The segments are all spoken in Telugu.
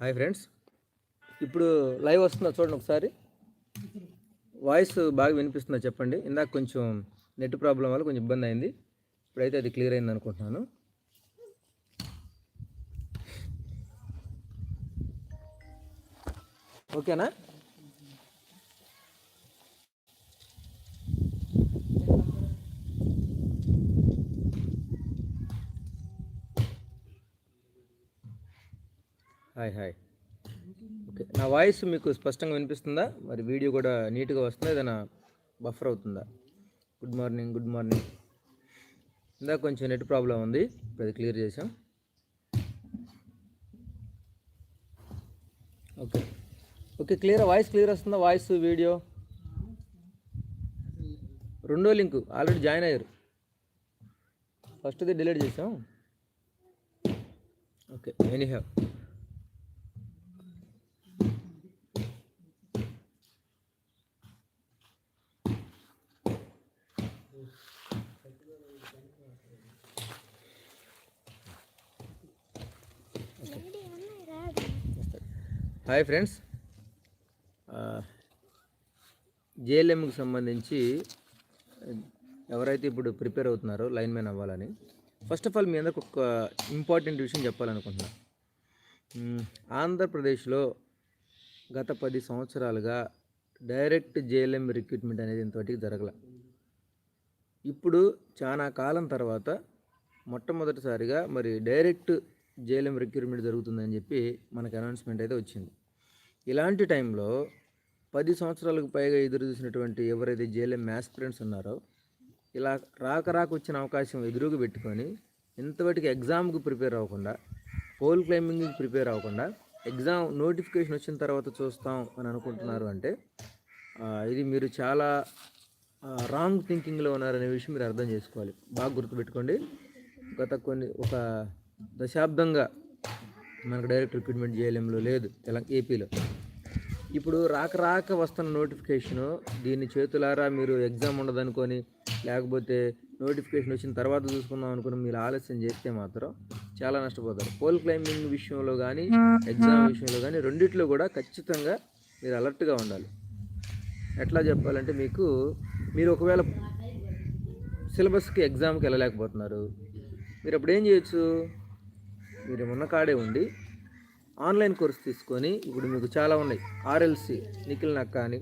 Hi friends. ఇప్పుడు లైవ్ వస్తుందా చూడండి ఒకసారి. వాయిస్ బాగా వినిపిస్తుందా చెప్పండి. ఇందాక కొంచెం నెట్ ప్రాబ్లం వల్ల కొంచెం ఇబ్బంది అయింది. ఇప్పుడైతే అది క్లియర్ అయింది అనుకుంటున్నాను. ఓకేనా? Hi hi. ఓకే నా వాయిస్ మీకు స్పష్టంగా వినిపిస్తుందా? మరి వీడియో కూడా నీట్గా వస్తుందా? ఏదైనా బఫర్ అవుతుందా? గుడ్ మార్నింగ్ గుడ్ మార్నింగ్ ఇందాక కొంచెం నెట్ ప్రాబ్లం ఉంది. అది క్లియర్ చేసాం okay. Okay clear voice clear వస్తుందా? వాయిస్ వీడియో రెండో లింక్ ఆల్రెడీ జాయిన్ అయ్యారు. ఫస్ట్ది డిలీట్ చేసాం okay any have hi friends. జేఎల్ఎంకి సంబంధించి ఎవరైతే ఇప్పుడు ప్రిపేర్ అవుతున్నారో లైన్ మ్యాన్ అవ్వాలని ఫస్ట్ ఆఫ్ ఆల్ మీ అందరికి ఒక ఇంపార్టెంట్ విషయం చెప్పాలనుకుంటున్నా. ఆంధ్రప్రదేశ్లో గత పది సంవత్సరాలుగా డైరెక్ట్ జేఎల్ఎం రిక్రూట్మెంట్ అనేది ఇంతవరకు జరగల. ఇప్పుడు చాలా కాలం తర్వాత మొట్టమొదటిసారిగా మరి డైరెక్ట్ జేఎల్ఎం రిక్రూట్మెంట్ జరుగుతుందని చెప్పి మనకు అనౌన్స్మెంట్ అయితే వచ్చింది. ఇలాంటి టైంలో పది సంవత్సరాలకు పైగా ఎదురు చూసినటువంటి ఎవరైతే జేఎల్ఎం మ్యాస్పిరెంట్స్ ఉన్నారో ఇలా రాక రాక వచ్చిన అవకాశం ఎదురుగా పెట్టుకొని ఇంతవరకు ఎగ్జామ్కి ప్రిపేర్ అవ్వకుండా పోల్ క్లైంబింగ్కి ప్రిపేర్ అవ్వకుండా ఎగ్జామ్ నోటిఫికేషన్ వచ్చిన తర్వాత చూస్తాం అని అనుకుంటున్నారు అంటే ఇది మీరు చాలా రాంగ్ థింకింగ్లో ఉన్నారనే విషయం మీరు అర్థం చేసుకోవాలి. బాగా గుర్తుపెట్టుకోండి. గత కొన్ని ఒక దశాబ్దంగా మనకు డైరెక్ట్ రిక్రూట్మెంట్ జేఎల్ఎంలో లేదు తెలంగాణ ఏపీలో. ఇప్పుడు రాక రాక వస్తున్న నోటిఫికేషను దీన్ని చేతులారా మీరు ఎగ్జామ్ ఉండదనుకొని లేకపోతే నోటిఫికేషన్ వచ్చిన తర్వాత చూసుకుందాం అనుకుని మీరు ఆలస్యం చేస్తే మాత్రం చాలా నష్టపోతారు. పోల్ క్లైంబింగ్ విషయంలో కానీ ఎగ్జామ్ విషయంలో కానీ రెండిట్లో కూడా ఖచ్చితంగా మీరు అలర్ట్గా ఉండాలి. ఎట్లా చెప్పాలంటే మీకు మీరు ఒకవేళ సిలబస్కి ఎగ్జామ్కి వెళ్ళలేకపోతున్నారు మీరు అప్పుడు ఏం చేయొచ్చు? మీరు ఉన్న కాడే ఉండి ఆన్లైన్ కోర్స్ తీసుకొని ఇప్పుడు మీకు చాలా ఉన్నాయి. ఆర్ఎల్సి నిఖిల్ నక్క అని.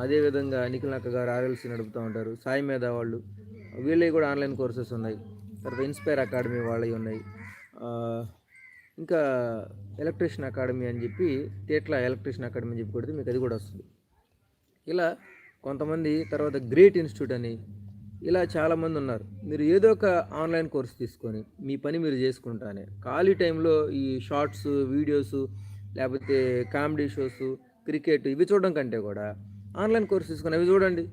అదేవిధంగా నిఖిల్ నక్క గారు ఆర్ఎల్సి నడుపుతూ ఉంటారు. సాయి మీద వాళ్ళు. వీళ్ళవి కూడా ఆన్లైన్ కోర్సెస్ ఉన్నాయి. తర్వాత ఇన్స్పైర్ అకాడమీ వాళ్ళవి ఉన్నాయి. ఇంకా ఎలక్ట్రీషియన్ అకాడమీ అని చెప్పి తేట్ల ఎలక్ట్రీషియన్ అకాడమీ అని చెప్పి కొడితే మీకు అది కూడా వస్తుంది. ఇలా కొంతమంది తర్వాత గ్రేట్ ఇన్స్టిట్యూట్ అని ఇలా చాలామంది ఉన్నారు మీరు ఏదో ఒక ఆన్లైన్ కోర్స్ తీసుకొని మీ పని మీరు చేసుకుంటానే. ఖాళీ టైంలో ఈ షార్ట్స్ వీడియోస్ లేకపోతే కామెడీ షోస్ క్రికెట్ ఇవి చూడడం కంటే కూడా ఆన్లైన్ కోర్స్ తీసుకొని అవి చూడండి.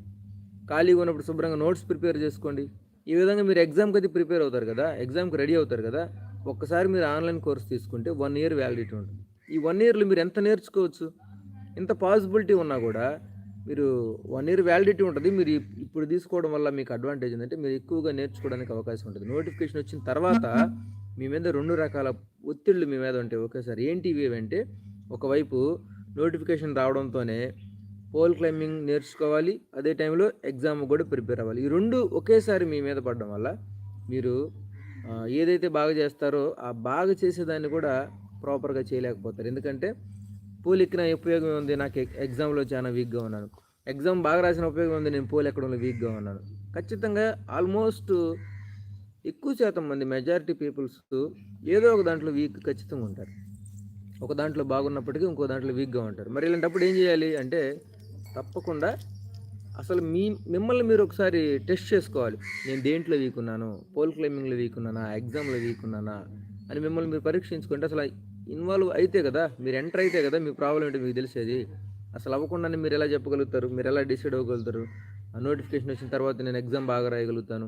ఖాళీగా ఉన్నప్పుడు శుభ్రంగా నోట్స్ ప్రిపేర్ చేసుకోండి. ఈ విధంగా మీరు ఎగ్జామ్కి అయితే ప్రిపేర్ అవుతారు కదా ఎగ్జామ్కి రెడీ అవుతారు కదా ఒక్కసారి మీరు ఆన్లైన్ కోర్స్ తీసుకుంటే వన్ ఇయర్ వ్యాలిడిటీ ఉంటుంది. ఈ వన్ ఇయర్లో మీరు ఎంత నేర్చుకోవచ్చు? ఇంత పాసిబిలిటీ ఉన్నా కూడా మీరు వన్ ఇయర్ వ్యాలిడిటీ ఉంటుంది. మీరు ఇప్పుడు తీసుకోవడం వల్ల మీకు అడ్వాంటేజ్ ఏంటంటే మీరు ఎక్కువగా నేర్చుకోవడానికి అవకాశం ఉంటుంది. నోటిఫికేషన్ వచ్చిన తర్వాత మీ మీద రెండు రకాల ఒత్తిళ్ళు మీ మీద ఉంటాయి. ఒకేసారి ఏంటి ఇవి అంటే ఒకవైపు నోటిఫికేషన్ రావడంతోనే పోల్ క్లైంబింగ్ నేర్చుకోవాలి. అదే టైంలో ఎగ్జామ్ కూడా ప్రిపేర్ అవ్వాలి. ఈ రెండు ఒకేసారి మీ మీద పడడం వల్ల మీరు ఏదైతే బాగా చేస్తారో ఆ బాగా చేసేదాన్ని కూడా ప్రాపర్గా చేయలేకపోతారు. ఎందుకంటే పూలు ఎక్కిన ఉపయోగం ఉంది. నాకు ఎగ్జామ్లో చాలా వీక్గా ఉన్నాను. ఎగ్జామ్ బాగా రాసిన ఉపయోగం ఉంది. నేను పూలు ఎక్కడంలో వీక్గా ఉన్నాను. ఖచ్చితంగా ఆల్మోస్ట్ ఎక్కువ శాతం మంది మెజారిటీ పీపుల్స్ ఏదో ఒక దాంట్లో వీక్ ఖచ్చితంగా ఉంటారు. ఒక దాంట్లో బాగున్నప్పటికీ ఇంకో దాంట్లో వీక్గా ఉంటారు. మరి ఇలాంటప్పుడు ఏం చేయాలి అంటే తప్పకుండా అసలు మీ మిమ్మల్ని మీరు ఒకసారి టెస్ట్ చేసుకోవాలి. నేను దేంట్లో వీక్ ఉన్నాను? పోల్ క్లైంబింగ్లో వీక్ ఉన్నానా? ఎగ్జామ్లో వీక్ ఉన్నానా? అని మిమ్మల్ని మీరు పరీక్షించుకుంటే అసలు ఇన్వాల్వ్ అయితే కదా మీరు ఎంటర్ అయితే కదా మీ ప్రాబ్లం ఏంటో మీకు తెలిసేది. అసలు అవ్వకుండానే మీరు ఎలా చెప్పగలుగుతారు? మీరు ఎలా డిసైడ్ అవ్వగలుగుతారు? ఆ నోటిఫికేషన్ వచ్చిన తర్వాత నేను ఎగ్జామ్ బాగా రాయగలుగుతాను.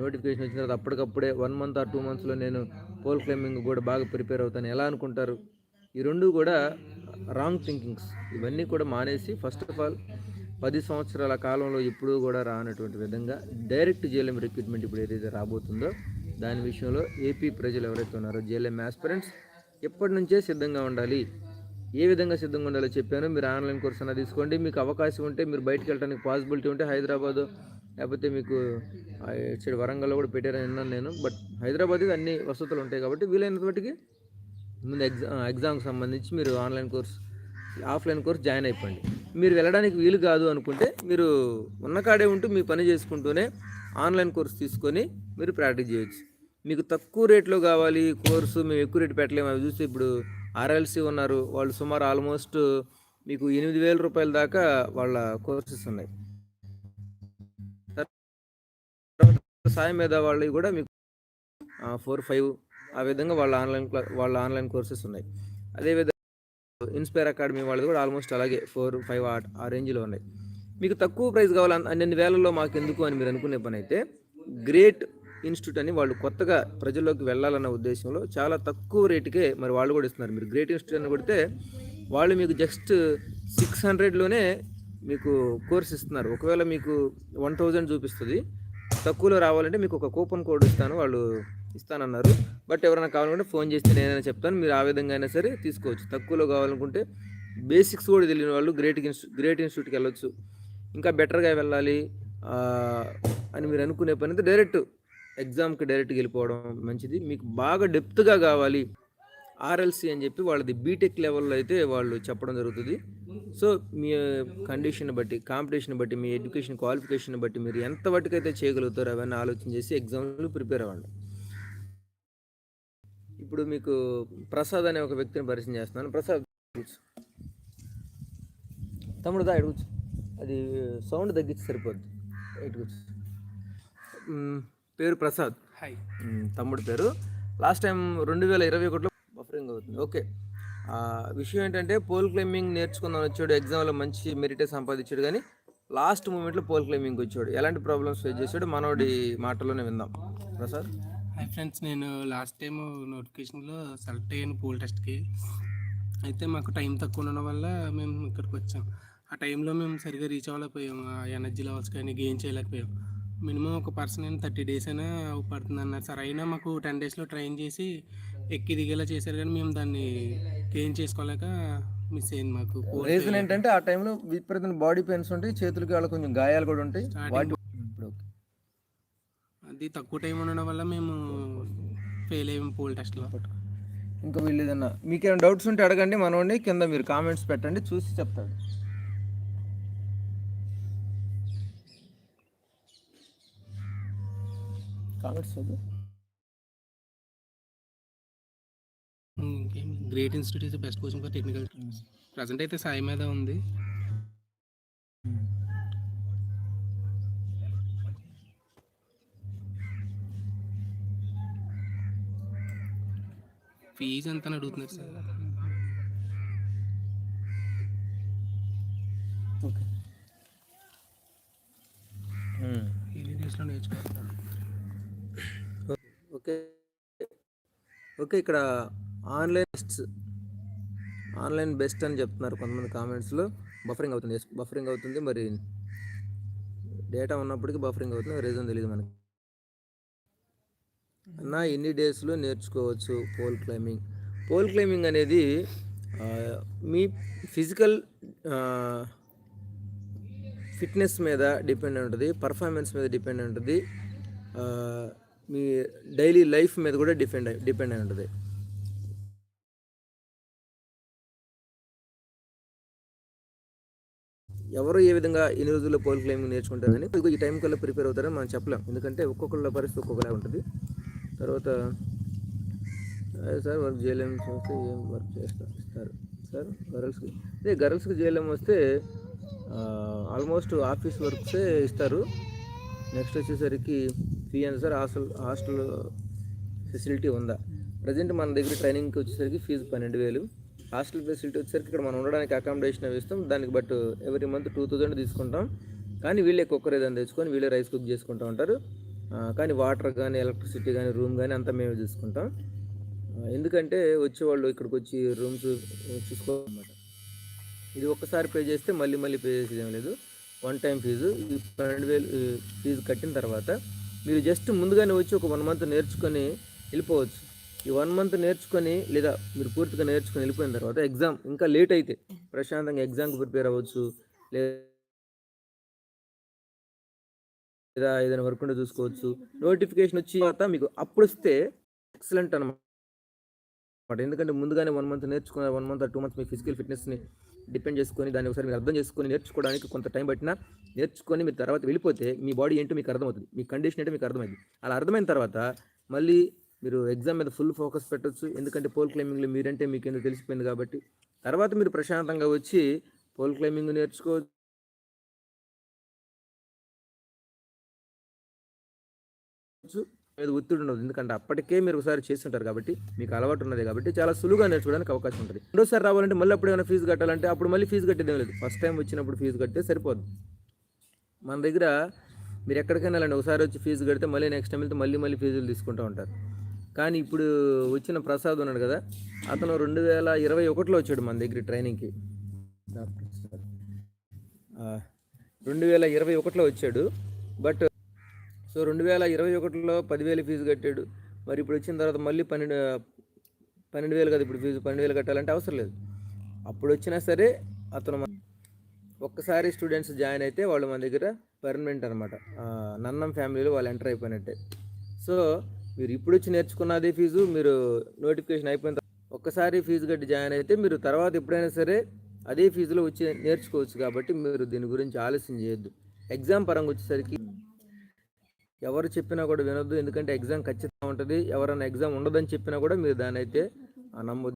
నోటిఫికేషన్ వచ్చిన తర్వాత అప్పటికప్పుడే వన్ మంత్ ఆర్ టూ మంత్స్లో నేను పోల్ క్లైంబింగ్ కూడా బాగా ప్రిపేర్ అవుతాను. ఎలా అనుకుంటారు? ఈ రెండు కూడా రాంగ్ థింకింగ్స్. ఇవన్నీ కూడా మానేసి ఫస్ట్ ఆఫ్ ఆల్ పది సంవత్సరాల కాలంలో ఎప్పుడూ కూడా రానటువంటి విధంగా డైరెక్ట్ జేఎల్ఎం రిక్రూట్మెంట్ ఇప్పుడు ఏదైతే రాబోతుందో దాని విషయంలో ఏపీ ప్రజలు ఎవరైతే ఉన్నారో జేఎల్ఎం ఆస్పిరెంట్స్ ఎప్పటి నుంచే సిద్ధంగా ఉండాలి. ఏ విధంగా సిద్ధంగా ఉండాలో చెప్పాను. మీరు ఆన్లైన్ కోర్స్ అన్న తీసుకోండి. మీకు అవకాశం ఉంటే మీరు బయటకు వెళ్ళడానికి పాసిబిలిటీ ఉంటే హైదరాబాద్ లేకపోతే మీకు ఇటు సైడ్ వరంగల్లో కూడా పెట్టారని విన్నాను నేను. బట్ హైదరాబాద్ అన్ని వసతులు ఉంటాయి కాబట్టి వీలైనంత ముందు ఎగ్జామ్ ఎగ్జామ్కి సంబంధించి మీరు online course offline course join అయిపోండి. మీరు వెళ్ళడానికి వీలు కాదు అనుకుంటే మీరు ఉన్న కాడే ఉంటూ మీ పని చేసుకుంటూనే ఆన్లైన్ కోర్స్ తీసుకొని మీరు ప్రాక్టీస్ చేయొచ్చు. మీకు తక్కువ రేట్లో కావాలి కోర్సు మేము ఎక్కువ రేటు పెట్టలేము. అవి చూస్తే ఇప్పుడు ఆర్ఎల్సి ఉన్నారు. వాళ్ళు సుమారు ఆల్మోస్ట్ మీకు ఎనిమిది వేల రూపాయల దాకా వాళ్ళ కోర్సెస్ ఉన్నాయి. సాయం మీద వాళ్ళవి కూడా మీకు ఫోర్ ఫైవ్ ఆ విధంగా వాళ్ళ ఆన్లైన్ క్లా వాళ్ళ ఆన్లైన్ కోర్సెస్ ఉన్నాయి. అదేవిధంగా ఇన్స్పైర్ అకాడమీ వాళ్ళది కూడా ఆల్మోస్ట్ అలాగే ఫోర్ ఫైవ్ ఆ ఆ రేంజ్లో ఉన్నాయి. మీకు తక్కువ ప్రైస్ కావాలి అన్ని- అన్ని వేలలో మాకు ఎందుకు అని మీరు అనుకునే పని అయితే గ్రేట్ ఇన్స్టిట్యూట్ అని వాళ్ళు కొత్తగా ప్రజల్లోకి వెళ్ళాలన్న ఉద్దేశంలో చాలా తక్కువ రేటుకే మరి వాళ్ళు కూడా ఇస్తున్నారు. మీరు గ్రేట్ ఇన్స్టిట్యూట్ అని కొడితే వాళ్ళు మీకు జస్ట్ సిక్స్ హండ్రెడ్లోనే మీకు కోర్స్ ఇస్తున్నారు. ఒకవేళ మీకు వన్ థౌజండ్ చూపిస్తుంది. తక్కువలో రావాలంటే మీకు ఒక కూపన్ కోడ్ ఇస్తాను వాళ్ళు ఇస్తానన్నారు. బట్ ఎవరైనా కావాలంటే ఫోన్ చేస్తే నేనైనా చెప్తాను. మీరు ఆ విధంగా అయినా సరే తీసుకోవచ్చు. తక్కువలో కావాలనుకుంటే బేసిక్స్ కూడా తెలియని వాళ్ళు గ్రేట్ ఇన్స్టి గ్రేట్ ఇన్స్టిట్యూట్కి వెళ్ళొచ్చు. ఇంకా బెటర్గా వెళ్ళాలి అని మీరు అనుకునే పని అయితే డైరెక్ట్ ఎగ్జామ్కి డైరెక్ట్గా వెళ్ళిపోవడం మంచిది. మీకు బాగా డెప్త్గా కావాలి ఆర్ఎల్సి అని చెప్పి వాళ్ళది బీటెక్ లెవెల్లో అయితే వాళ్ళు చెప్పడం జరుగుతుంది. సో మీ కండిషన్ బట్టి కాంపిటీషన్ బట్టి మీ ఎడ్యుకేషన్ క్వాలిఫికేషన్ బట్టి మీరు ఎంత అయితే చేయగలుగుతారో అవన్నీ ఆలోచన చేసి ఎగ్జామ్లు ప్రిపేర్ అవ్వండి. ఇప్పుడు మీకు ప్రసాద్ అనే ఒక వ్యక్తిని పరిచయం చేస్తున్నాను. ప్రసాద్ తమ్ముడు దా ఇటు అది సౌండ్ తగ్గించి సరిపోద్ది. ఇటు పేరు ప్రసాద్. హాయ్. తమ్ముడు పేరు. లాస్ట్ టైం రెండు వేల ఇరవై ఒకటిలో బఫరింగ్ అవుతుంది. ఓకే. విషయం ఏంటంటే పోల్ క్లైంబింగ్ నేర్చుకుందాం వచ్చాడు. ఎగ్జామ్లో మంచి మెరిటే సంపాదించాడు కానీ లాస్ట్ మూమెంట్లో పోల్ క్లైంబింగ్ వచ్చాడు. ఎలాంటి ప్రాబ్లమ్స్ ఫేస్ చేశాడు? మనోడి మాటలోనే విందాం. ప్రసాద్? హాయ్ ఫ్రెండ్స్ నేను లాస్ట్ టైం నోటిఫికేషన్లో సెలెక్ట్ అయ్యాను పూల్ టెస్ట్కి అయితే మాకు టైం తక్కువ ఉండడం వల్ల మేము ఇక్కడికి వచ్చాం. ఆ టైంలో మేము సరిగ్గా రీచ్ అవ్వలేకపోయాం. ఆ ఎనర్జీ లెవెల్స్ కానీ గెయిన్ చేయలేకపోయాం. మినిమం ఒక పర్సన్ అయినా థర్టీ డేస్ అయినా పడుతుంది అన్నారు సార్ అయినా మాకు టెన్ డేస్లో ట్రైన్ చేసి ఎక్కి దిగేలా చేశారు కానీ మేము దాన్ని గెయిన్ చేసుకోలేక మిస్ అయింది మాకు. రీజన్ ఏంటంటే ఆ టైంలో విపరీతమైన బాడీ పెయిన్స్ ఉంటాయి చేతులకి వాళ్ళకి కొంచెం గాయాలు కూడా ఉంటాయి. వాటి అది తక్కువ టైం ఉండడం వల్ల మేము ఫెయిల్ అయ్యాము పూల్ టెస్ట్లో. ఇంకా వీళ్ళు ఏదన్నా మీకు ఏమైనా డౌట్స్ ఉంటే అడగండి మనోడిని కింద మీరు కామెంట్స్ పెట్టండి చూసి చెప్తాడు. ఇంకేం great institute is best coaching for technical present అయితే సాయి మీద ఉంది. ఫీజు ఎంత అడుగుతున్నారు సార్ ఓకే ఎన్ని డేస్లో నేర్చుకోవాలి ఓకే. ఓకే ఇక్కడ ఆన్లైన్ బెస్ట్ ఆన్లైన్ బెస్ట్ అని చెప్తున్నారు కొంతమంది కామెంట్స్లో. బఫరింగ్ అవుతుంది బఫరింగ్ అవుతుంది. మరి డేటా ఉన్నప్పటికీ బఫరింగ్ అవుతుంది రీజన్ తెలియదు మనకి. అన్నా ఎన్ని డేస్లో నేర్చుకోవచ్చు పోల్ క్లైంబింగ్? పోల్ క్లైంబింగ్ అనేది మీ ఫిజికల్ ఫిట్నెస్ మీద డిపెండ్ ఉంటుంది పర్ఫార్మెన్స్ మీద డిపెండ్ ఉంటుంది. మీ డైలీ లైఫ్ మీద కూడా డిపెండ్ అయి డిపెండ్ అయి ఉంటుంది. ఎవరు ఏ విధంగా ఎన్ని రోజుల్లో పోల్ క్లైంబింగ్ నేర్చుకుంటారని ఈ టైం కల్లా ప్రిపేర్ అవుతారని మనం చెప్పలేం. ఎందుకంటే ఒక్కొక్కళ్ళ పరిస్థితి ఒక్కొక్కలా ఉంటుంది. తర్వాత అదే సార్ వర్క్ చేయలేము చూస్తే ఏం వర్క్ చేస్తారు ఇస్తారు. సార్ గర్ల్స్కి అదే గర్ల్స్కి జేఎల్ఎం వస్తే ఆల్మోస్ట్ ఆఫీస్ వర్క్సే ఇస్తారు. నెక్స్ట్ వచ్చేసరికి ఫీ ఎంత సార్ హాస్టల్ హాస్టల్ ఫెసిలిటీ ఉందా? ప్రజెంట్ మన దగ్గర ట్రైనింగ్కి వచ్చేసరికి ఫీజు పన్నెండు వేలు. హాస్టల్ ఫెసిలిటీ వచ్చేసరికి ఇక్కడ మనం ఉండడానికి అకామిడేషన్ అవి ఇస్తాం. దానికి but every month two thousand తీసుకుంటాం. కానీ వీళ్ళే కుక్కర్ ఏదైనా తెచ్చుకొని వీళ్ళే రైస్ కుక్ చేసుకుంటూ ఉంటారు. కానీ వాటర్ కానీ ఎలక్ట్రిసిటీ కానీ రూమ్ కానీ అంతా మేమే చూసుకుంటాం. ఎందుకంటే వచ్చేవాళ్ళు ఇక్కడికి వచ్చి రూమ్స్ చూసుకోవాలన్నమాట. ఇది ఒక్కసారి పే చేస్తే మళ్ళీ మళ్ళీ పే చేసేది ఏం లేదు. వన్ టైం ఫీజు ఈ పన్నెండు వేలు ఫీజు కట్టిన తర్వాత మీరు జస్ట్ ముందుగానే వచ్చి ఒక వన్ మంత్ నేర్చుకొని వెళ్ళిపోవచ్చు. ఈ వన్ మంత్ నేర్చుకొని లేదా మీరు పూర్తిగా నేర్చుకొని వెళ్ళిపోయిన తర్వాత ఎగ్జామ్ ఇంకా లేట్ అయితే ప్రశాంతంగా ఎగ్జామ్కి ప్రిపేర్ అవ్వచ్చు. లేదా ఏదైనా వర్క్ ఉంటే చూసుకోవచ్చు. నోటిఫికేషన్ వచ్చి తర్వాత మీకు అప్పుడు వస్తే ఎక్సలెంట్ అనమాట ఎందుకంటే ముందుగానే వన్ మంత్ నేర్చుకున్న వన్ మంత్ టూ మంత్స్ మీ ఫిజికల్ ఫిట్నెస్ని డిపెండ్ చేసుకొని దాన్ని ఒకసారి మీరు అర్థం చేసుకొని నేర్చుకోవడానికి కొంత టైం పట్టినా నేర్చుకొని మీరు తర్వాత వెళ్ళిపోతే మీ బాడీ ఏంటో మీకు అర్థమవుతుంది. మీ కండిషన్ ఏంటో మీకు అర్థమైంది. అలా అర్థమైన తర్వాత మళ్ళీ మీరు ఎగ్జామ్ మీద ఫుల్ ఫోకస్ పెట్టొచ్చు. ఎందుకంటే పోల్ క్లైంబింగ్లో మీరంటే మీకు ఎందుకు తెలిసిపోయింది కాబట్టి. తర్వాత మీరు ప్రశాంతంగా వచ్చి పోల్ క్లైంబింగ్ నేర్చుకోవచ్చు. మీద ఒత్తిడి ఉండదు. ఎందుకంటే అప్పటికే మీరు ఒకసారి చేస్తుంటారు కాబట్టి మీకు అలవాటు ఉన్నది కాబట్టి చాలా సులువుగా నేర్చుకోవడానికి అవకాశం ఉంటుంది. రెండోసారి రావాలంటే మళ్ళీ అప్పుడు ఏమైనా ఫీజు కట్టాలంటే అప్పుడు మళ్ళీ ఫీజు కట్టేదేం లేదు. ఫస్ట్ టైం వచ్చినప్పుడు ఫీజు కట్టే సరిపోదు. మన దగ్గర మీరు ఎక్కడికైనా వెళ్ళండి. ఒకసారి వచ్చి ఫీజు కడితే మళ్ళీ నెక్స్ట్ టైం వెళ్తే మళ్ళీ మళ్ళీ ఫీజులు తీసుకుంటూ ఉంటారు. కానీ ఇప్పుడు వచ్చిన ప్రసాద్ ఉన్నాడు కదా అతను రెండు వేల ఇరవై ఒకటిలో వచ్చాడు మన దగ్గర ట్రైనింగ్కి. రెండు వేల ఇరవై ఒకటిలో వచ్చాడు. బట్ సో రెండు వేల ఇరవై ఒకటిలో పదివేలు ఫీజు కట్టాడు. మరి ఇప్పుడు వచ్చిన తర్వాత మళ్ళీ పన్నెండు పన్నెండు వేలు కదా ఇప్పుడు ఫీజు పన్నెండు వేలు కట్టాలంటే అవసరం లేదు. అప్పుడు వచ్చినా సరే అతను ఒక్కసారి స్టూడెంట్స్ జాయిన్ అయితే వాళ్ళు మన దగ్గర పర్మనెంట్ అనమాట నన్నం ఫ్యామిలీలో వాళ్ళు ఎంటర్ అయిపోయినట్టే. సో మీరు ఇప్పుడు వచ్చి నేర్చుకున్న అదే ఫీజు మీరు నోటిఫికేషన్ అయిపోయిన ఒక్కసారి ఫీజు కట్టి జాయిన్ అయితే మీరు తర్వాత ఎప్పుడైనా సరే అదే ఫీజులో వచ్చి నేర్చుకోవచ్చు కాబట్టి మీరు దీని గురించి ఆలస్యం చేయొద్దు. ఎగ్జామ్ పరంగా వచ్చేసరికి ఎవరు చెప్పినా కూడా వినొద్దు. ఎందుకంటే ఎగ్జామ్ ఖచ్చితంగా ఉంటుంది. ఎవరైనా ఎగ్జామ్ ఉండదని చెప్పినా కూడా మీరు దాన్ని అయితే నమ్మొద్దు.